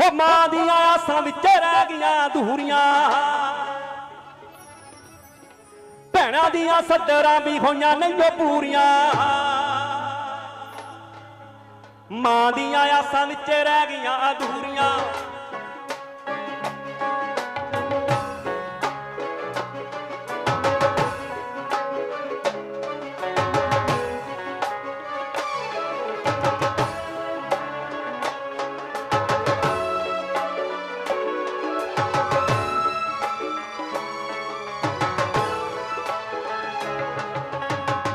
ਹੋ ਮਾਂ ਦੀਆਂ ਆਸਾਂ ਵਿੱਚ ਰਹਿ ਗਈਆਂ ਅਧੂਰੀਆਂ। ਭੈਣਾਂ ਦੀਆਂ ਸੱਦਰਾਂ ਵੀ ਹੋਈਆਂ ਨਹੀਂ ਉਹ ਪੂਰੀਆਂ। ਮਾਂ ਦੀਆਂ ਆਸਾਂ ਵਿੱਚ ਰਹਿ ਗਈਆਂ ਅਧੂਰੀਆਂ।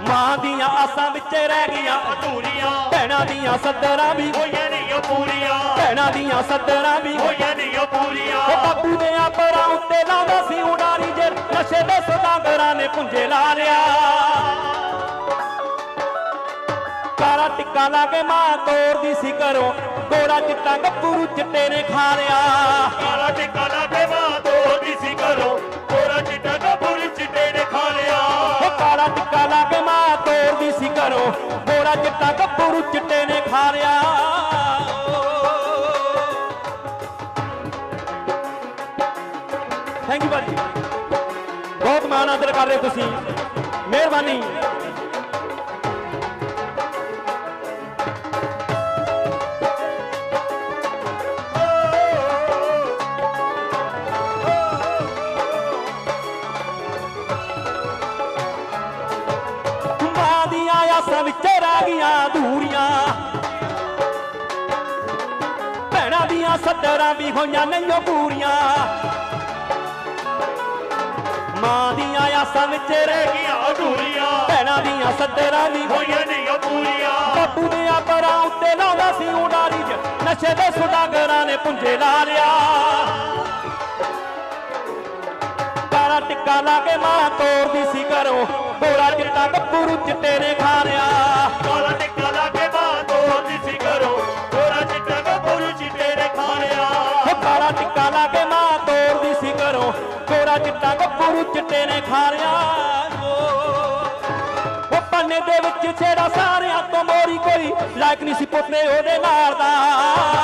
ਮਾਂ ਦੀਆਂ ਆਸਾਂ ਵਿੱਚ ਰਹਿ ਗਈਆਂ। ਅਧੂਰੀਆਂ। ਭੈਣਾਂ ਦੀਆਂ ਸੱਦਰਾਂ ਵੀ। ਹੋਈਆਂ ਨਹੀਂ ਉਹ ਪੂਰੀਆਂ। ਭੈਣਾਂ ਦੀਆਂ ਸੱਦਰਾਂ ਵੀ। ਹੋਈਆਂ ਨਹੀਂ ਉਹ ਪੂਰੀਆਂ। ਉਹ ਬਾਪੂ ਦੇ ਆਪਰਾਂ ਉੱਤੇ ਲਾਉਂਦਾ ਸੀ ਉਡਾਰੀ ਜੇ ਨਸ਼ੇ ਦੇ ਸਦਾਗਰਾਂ ਨੇ ਪੁੰਜੇ ਲਾ ਲਿਆ। ਕਾਰਾ ਟਿੱਕਾ ਲਾ ਕੇ ਮਾਂ ਤੋੜਦੀ ਸੀ ਘਰੋਂ। ਗੋਰਾ ਚਿੱਟਾ ਗੱਭਰੂ ਚਿੱਟੇ ਨੇ ਖਾ ਲਿਆ। ਕਾਲਾ ਟਿੱਕਾ ਘਰੋਂ ਗੋਰਾ ਚਿੱਟਾ ਗੱਭਰੂ ਚਿੱਟੇ ਨੇ ਖਾ ਲਿਆ। ਥੈਂਕ ਯੂ ਭਾਜੀ। ਬਹੁਤ ਮਾਣ ਆਦਰ ਕਰ ਰਹੇ ਤੁਸੀਂ। ਮਿਹਰਬਾਨੀ। ਆਸਾਂ ਵਿੱਚ ਰਹਿ ਗਈਆਂ ਅਧੂਰੀਆਂ। ਭੈਣਾਂ ਦੀਆਂ ਸੱਦਰਾਂ ਵੀ ਹੋਈਆਂ ਨਹੀਂ ਪੂਰੀਆਂ। ਮਾਂ ਦੀਆਂ ਆਸਾਂ ਵਿੱਚ ਰਹਿ ਗਈਆਂ ਅਧੂਰੀਆਂ। ਭੈਣਾਂ ਦੀਆਂ ਸੱਦਰਾਂ ਵੀ ਹੋਈਆਂ ਹੋਈਆਂ ਨਹੀਂ ਉਹ ਪੂਰੀਆਂ। ਬਾਪੂ ਦੇ ਆਪਰਾਂ ਉੱਤੇ ਲਾਉਂਦਾ ਸੀ ਉਡਾਰੀ ਚ। ਨਸ਼ੇ ਦੇ ਸੁਦਾਗਰਾਂ ਨੇ ਪੁੰਜੇ ਲਾ ਲਿਆ। ਕਾਲਾ ਟਿੱਕਾ ਲਾ ਕੇ ਮਾਂ ਤੋੜਦੀ ਸੀ ਘਰੋਂ। ਗੋਰਾ ਚਿੱਟਾ ਗੱਭਰੂ ਚਿੱਟੇ ਨੇ ਖਾ ਲਿਆ ਕਾਲਾ ਟਿੱਕਾ ਲਾ ਕੇ ਮਾਂ ਤੋੜਦੀ ਸੀ ਕੋਰਾ। ਚਿੱਟਾ ਗੱਭਰੂ ਚਿੱਟੇ ਨੇ ਖਾ ਲਿਆ ਉਹ ਕਾਲਾ ਟਿੱਕਾ ਲਾ ਕੇ ਮਾਂ ਤੋੜਦੀ ਸੀ ਘਰੋਂ ਗੋਰਾ ਚਿੱਟਾ ਗੱਭਰੂ ਚਿੱਟੇ ਨੇ ਖਾ ਲਿਆ ਉਹ ਪੰਨੇ ਦੇ ਵਿੱਚ ਛੇੜਾ ਸਾਰਿਆਂ ਤੋਂ ਮੋਰੀ ਕੋਈ ਲਾਇਕ ਨਹੀਂ ਸੀ ਪੁੱਤੇ ਉਹਦੇ ਨਾਲ ਦਾ।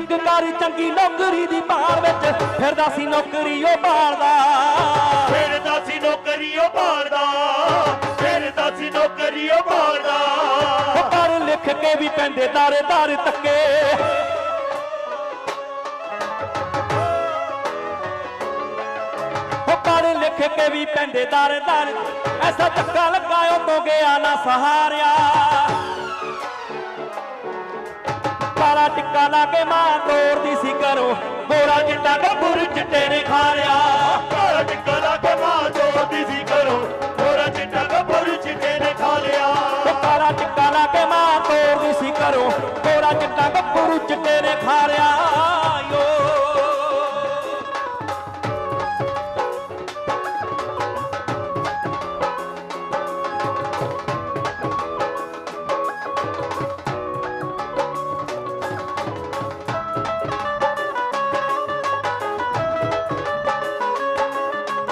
ਬੀਟੈਕ ਕਰ ਚੰਗੀ ਨੌਕਰੀ ਦੀ ਭਾਲ ਵਿੱਚ ਫਿਰਦਾ ਸੀ ਨੌਕਰੀ ਉਹ ਭਾਲਦਾ। ਫਿਰਦਾ ਸੀ ਨੌਕਰੀ ਉਹ ਭਾਲਦਾ ਫਿਰਦਾ ਸੀ ਨੌਕਰੀ ਉਹ ਭਾਲਦਾ। ਉਹ ਪੜ੍ਹ ਲਿਖ ਕੇ ਵੀ ਪੈਂਦੇ ਦਾਰੇ ਦਾਰੇ ਤੱਕੇ। ਉਹ ਪੜ੍ਹ ਲਿਖ ਕੇ ਵੀ ਪੈਂਦੇ ਦਾਰੇ ਦਾਰੇ ਐਸਾ ਧੱਕਾ ਲਗਾਇਓ ਤੋਂ ਗਿਆ ਨਾ ਸਹਾਰਿਆ। ਕਾਲਾ ਟਿੱਕਾ ਲਾ ਕੇ ਮਾਂ ਤੋੜਦੀ ਸੀ ਘਰੋਂ ਗੋਰਾ ਚਿੱਟਾ ਗੱਭਰੂ ਚਿੱਟੇ ਨੇ ਖਾ ਲਿਆ ਕਾਲਾ ਟਿੱਕਾ ਲਾ ਕੇ ਮਾਂ ਤੋੜਦੀ ਸੀ ਕਰੋ। ਕੋਰਾ ਚਿੱਟਾ ਗੱਭਰੂ ਚਿੱਟੇ ਨੇ ਖਾ ਲਿਆ ਕਾਲਾ ਟਿੱਕਾ ਲਾ ਕੇ ਮਾਂ ਤੋੜਦੀ ਸੀ ਘਰੋਂ ਗੋਰਾ ਚਿੱਟਾ ਗੱਭਰੂ ਚਿੱਟੇ ਨੇ ਖਾ ਲਿਆ